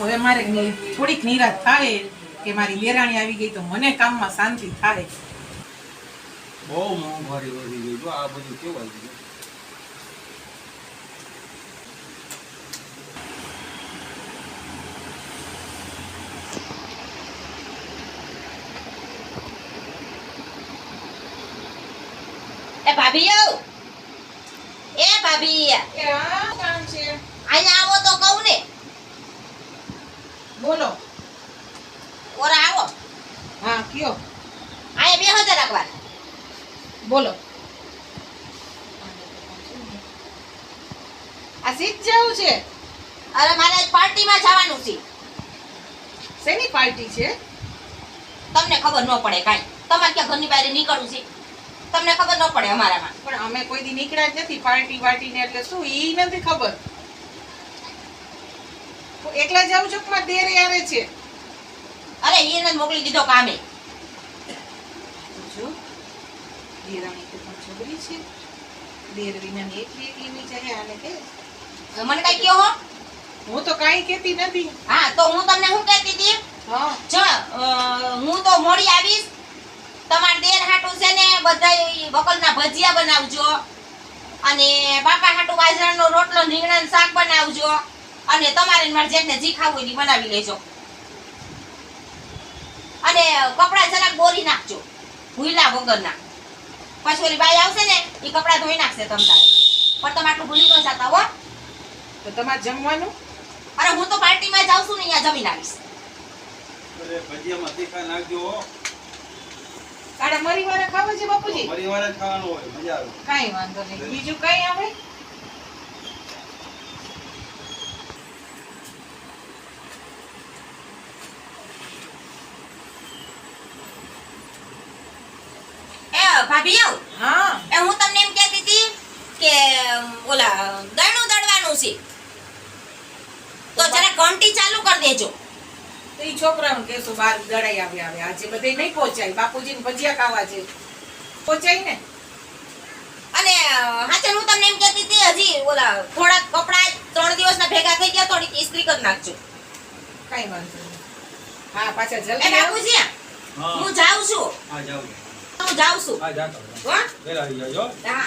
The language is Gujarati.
હવે મારે થોડીક નિરાશ થાય કે મારી દેરાણી આવી ગઈ તો મને કામમાં શાંતિ થાય. બહુ મોંઘવારી વધી ગઈ. જો આ બધું કેવું આવી ગયું એ ભાભી આવ. એ ભાભી. અહીંયા આવો તો કહું ને. બોલો. ઓરા આવો. હા કયો? આયા બે હજાર રાખવા બોલો. આ સીટ જેવું છે? અરે મારે આજ પાર્ટીમાં જવાનું છે. શેની પાર્ટી છે? તમને ખબર ન પડે કાંઈ. તમારે ક્યાં ઘરની બહાર નીકળવું છે? તમને ખબર ન પડે અમારામાં. પણ અમે કોઈ દી નીકળ્યા જ નથી. પાર્ટી વાર્ટીને એટલે શું? એ નથી ખબર. એકલા જાઉં છું પણ દેર યારે છે? અરે એને મોકલી દીધો કામે. જો દેરાણી તો પણ છોકરી છે. દેર વિનાની એકલી એકલીની જાય આને કે મને કઈ કયો હો. હું તો કાંઈ કહેતી નથી. હા તો હું તમને શું કહેતી હતી? હા. જો હું તો મોડી આવીશ. તમાર દેર હાટું છે ને બધા વકલના ભજીયા બનાવજો. અને બાપા હાટું બાજરાનો રોટલો રીંગણાનું શાક બનાવજો. અને તમારે ને મારા જેઠને જી ખાવું એની બનાવી લેજો. અને કપડા જરાક બોરી નાખજો. ભૂલા વગરના. પછી ઓલી બાઈ આવશે ને એ કપડા ધોઈ નાખશે તમ તારે. પણ તમે આટલું ભૂલી ન જતા હો. તો તમારે જમવાનું? અરે હું તો પાર્ટીમાં જાઉં છું ને અહીંયા જમીન આવીશ. અરે ભજીયામાં તીખા નાખજો હો. કાળા મરી વાળા ખાવા છે બાપુજી? મરી જ ખાવાનું હોય મજા આવે. કાંઈ વાંધો નહીં. બીજું કઈ આવે એ ભાભી આવ? હા. એ હું તમને એમ કહેતી હતી કે ઓલા દળનું દળવાનું છે. તો જરા ઘંટી ચાલુ કરી દેજો. તો ઈ છોકરાઓને કહેશું બાર દડાઈ આવે આવે. આજે બધે નહીં પહોંચાય. બાપુજીને ભજીયા ખાવા છે. પહોંચાય ને? અને હાચે હું તમને એમ કહેતી હતી હજી ઓલા થોડાક કપડા ત્રણ દિવસના ભેગા થઈ ગયા થોડીક ઇસ્ત્રી કરી નાખજો. કઈ વાંધો નહીં. હા પાછા જલ્દી. બાપુજી હું. જાઉં છું. હા હું જાઉં છું. હા જાતો હો? વેલા આવી જાજો હા.